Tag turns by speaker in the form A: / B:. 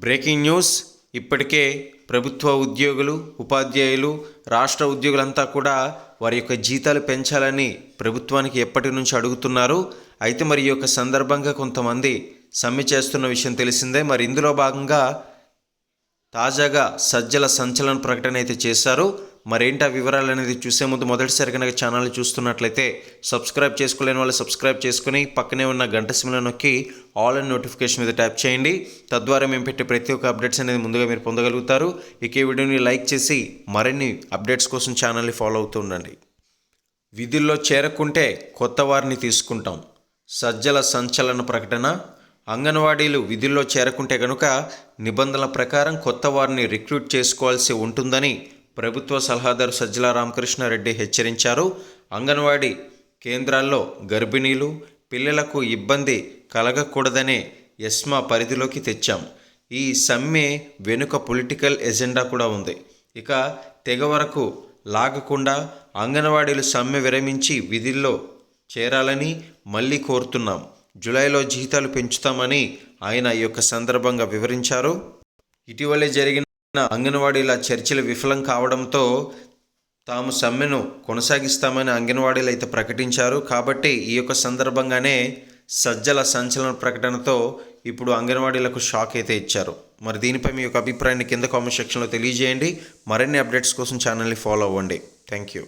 A: Breaking news. ఇప్పటికే ప్రభుత్వ ఉద్యోగులు ఉపాధ్యాయులు రాష్ట్ర ఉద్యోగులంతా కూడా వారి యొక్క జీతాలు పెంచాలని ప్రభుత్వానికి ఎప్పటి నుంచి అడుగుతున్నారు. అయితే మరి ఈ యొక్క సందర్భంగా కొంతమంది సమ్మె చేస్తున్న విషయం తెలిసిందే. మరి ఇందులో భాగంగా తాజాగా సజ్జల సంచలన ప్రకటన అయితే చేశారు. మరేంటి ఆ వివరాలు అనేది చూసే ముందు మొదటిసారి కనుక ఛానల్ చూస్తున్నట్లయితే సబ్స్క్రైబ్ చేసుకోలేని వాళ్ళు సబ్స్క్రైబ్ చేసుకుని పక్కనే ఉన్న గంట సిమ్లో నొక్కి ఆల్ అండ్ నోటిఫికేషన్ మీద ట్యాప్ చేయండి. తద్వారా మేము పెట్టే ప్రతి ఒక్క అప్డేట్స్ అనేది ముందుగా మీరు పొందగలుగుతారు. ఇక ఈ వీడియోని లైక్ చేసి మరిన్ని అప్డేట్స్ కోసం ఛానల్ని ఫాలో అవుతూ ఉండండి. విధుల్లో చేరకుంటే కొత్త వారిని తీసుకుంటాం. సజ్జల సంచలన ప్రకటన. అంగన్వాడీలు విధుల్లో చేరకుంటే కనుక నిబంధనల ప్రకారం కొత్త వారిని రిక్రూట్ చేసుకోవాల్సి ఉంటుందని ప్రభుత్వ సలహాదారు సజ్జల రామకృష్ణారెడ్డి హెచ్చరించారు. అంగన్వాడీ కేంద్రాల్లో గర్భిణీలు పిల్లలకు ఇబ్బంది కలగకూడదనే ఎస్మా పరిధిలోకి తెచ్చాం. ఈ సమ్మె వెనుక పొలిటికల్ ఎజెండా కూడా ఉంది. ఇక తెగ వరకు లాగకుండా అంగన్వాడీలు సమ్మె విరమించి విధుల్లో చేరాలని మళ్ళీ కోరుతున్నాం. జూలైలో జీతాలు పెంచుతామని ఆయన ఈ యొక్క సందర్భంగా వివరించారు. ఇటీవలే జరిగిన అంగన్వాడీల చర్చలు విఫలం కావడంతో తాము సమ్మెను కొనసాగిస్తామని అంగన్వాడీలు అయితే ప్రకటించారు. కాబట్టి ఈ యొక్క సందర్భంగానే సజ్జల సంచలన ప్రకటనతో ఇప్పుడు అంగన్వాడీలకు షాక్ అయితే ఇచ్చారు. మరి దీనిపై మీ యొక్క అభిప్రాయాన్ని కింద కామెంట్ సెక్షన్లో తెలియజేయండి. మరిన్ని అప్డేట్స్ కోసం ఛానల్ని ఫాలో అవ్వండి. Thank you.